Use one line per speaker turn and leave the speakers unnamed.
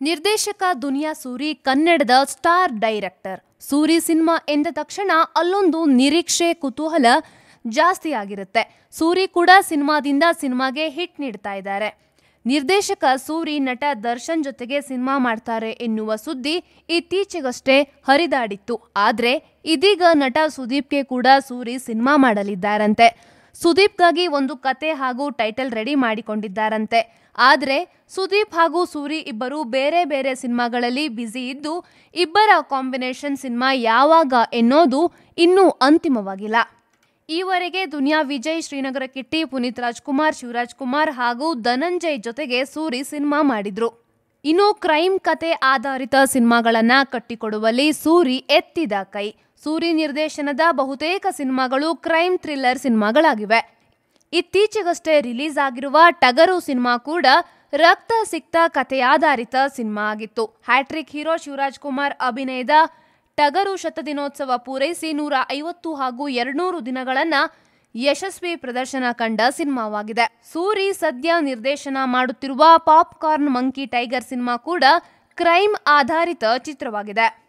ನಿರ್ದೇಶಕ ದುನಿಯಾ ಸೂರಿ, ಕನ್ನಡದ star director. Suri cinema ಎಂದ ತಕ್ಷಣ ಅಲ್ಲೊಂದು ನಿರೀಕ್ಷೆ, ಕುತೂಹಲ ಜಾಸ್ತಿ ಆಗಿರುತ್ತೆ. ಸೂರಿ ಕೂಡ ಸಿನಿಮಾದಿಂದ ಸಿನಿಮಾಗೆ ಹಿಟ್ ನೀಡ್ತಾ ಇದ್ದಾರೆ. ನಿರ್ದೇಶಕ ಸೂರಿ ನಟ ದರ್ಶನ್ ಜೊತೆಗೆ ಸಿನಿಮಾ ಮಾಡ್ತಾರೆ ಎನ್ನುವ ಸುದ್ದಿ ಇತ್ತೀಚೆಗಷ್ಟೇ ಹರಿದಾಡಿತ್ತು. ಆದರೆ ಇದೀಗ ನಟ ಸುದೀಪ್ಗೆ ಕೂಡ ಸೂರಿ ಸಿನಿಮಾ ಮಾಡಲಿದ್ದಾರಂತೆ. ಸುದೀಪ್ಗಾಗಿ ಒಂದು ಕತೆ ಹಾಗೂ ಟೈಟಲ್ ರೆಡಿ ಮಾಡಿಕೊಂಡಿದ್ದಾರಂತೆ. ಆದರೆ, ಸುದೀಪ್ ಹಾಗೂ ಸೂರಿ ಇಬ್ಬರು ಬೇರೆ ಬೇರೆ ಸಿನಿಮಾಗಳಲ್ಲಿ ಬ್ಯುಸಿ ಇದ್ದು, ಇಬ್ಬರ ಕಾಂಬಿನೇಷನ್ ಸಿನಿಮಾ ಯಾವಾಗ ಎನ್ನೋದು ಇನ್ನೂ ಅಂತಿಮವಾಗಿಲ್ಲ. ಈವರೆಗೆ ದುನಿಯಾ ವಿಜಯ್, ಶ್ರೀನಗರ ಕಿಟ್ಟಿ, ಪುನೀತ್ ರಾಜ್ಕುಮಾರ್ ಶಿವರಾಜ್ ಕುಮಾರ್ ಹಾಗೂ ಧನಂಜಯ್ ಜೊತೆಗೆ ಸೂರಿ ಸಿನಿಮಾ ಮಾಡಿದ್ರು. ಇನ್ನು ಕ್ರೈಮ್ ಕತೆ ಆಧಾರಿತ ಸಿನಿಮಾಗಳನ್ನ ಕಟ್ಟಿಕೊಡುವಲ್ಲಿ ಸೂರಿ ಎತ್ತಿದ ಕೈ. ಸೂರಿ ನಿರ್ದೇಶನದ ಬಹುತೇಕ ಸಿನಿಮಾಗಳು ಕ್ರೈಮ್ ಥ್ರಿಲ್ಲರ್ ಸಿನಿಮಾಗಳಾಗಿವೆ. ಇತ್ತೀಚೆಗಷ್ಟೇ ರಿಲೀಸ್ ಆಗಿರುವ ಟಗರು ಸಿನಿಮಾ ಕೂಡ ರಕ್ತ ಸಿಕ್ತ ಕಥೆಯಾಧಾರಿತ ಸಿನಿಮಾ ಆಗಿತ್ತು. ಹ್ಯಾಟ್ರಿಕ್ ಹೀರೋ ಶಿವರಾಜ್ ಕುಮಾರ್ ಅಭಿನಯದ ಟಗರು ಶತದಿನೋತ್ಸವ ಪೂರೈಸಿ ನೂರ ಐವತ್ತು ಹಾಗೂ ಎರಡ್ನೂರು ದಿನಗಳನ್ನ ಯಶಸ್ವಿ ಪ್ರದರ್ಶನ ಕಂಡ ಸಿನಿಮಾವಾಗಿದೆ. ಸೂರಿ ಸದ್ಯ ನಿರ್ದೇಶನ ಮಾಡುತ್ತಿರುವ ಪಾಪ್ಕಾರ್ನ್ ಮಂಕಿ ಟೈಗರ್ ಸಿನಿಮಾ ಕೂಡ ಕ್ರೈಮ್ ಆಧಾರಿತ ಚಿತ್ರವಾಗಿದೆ.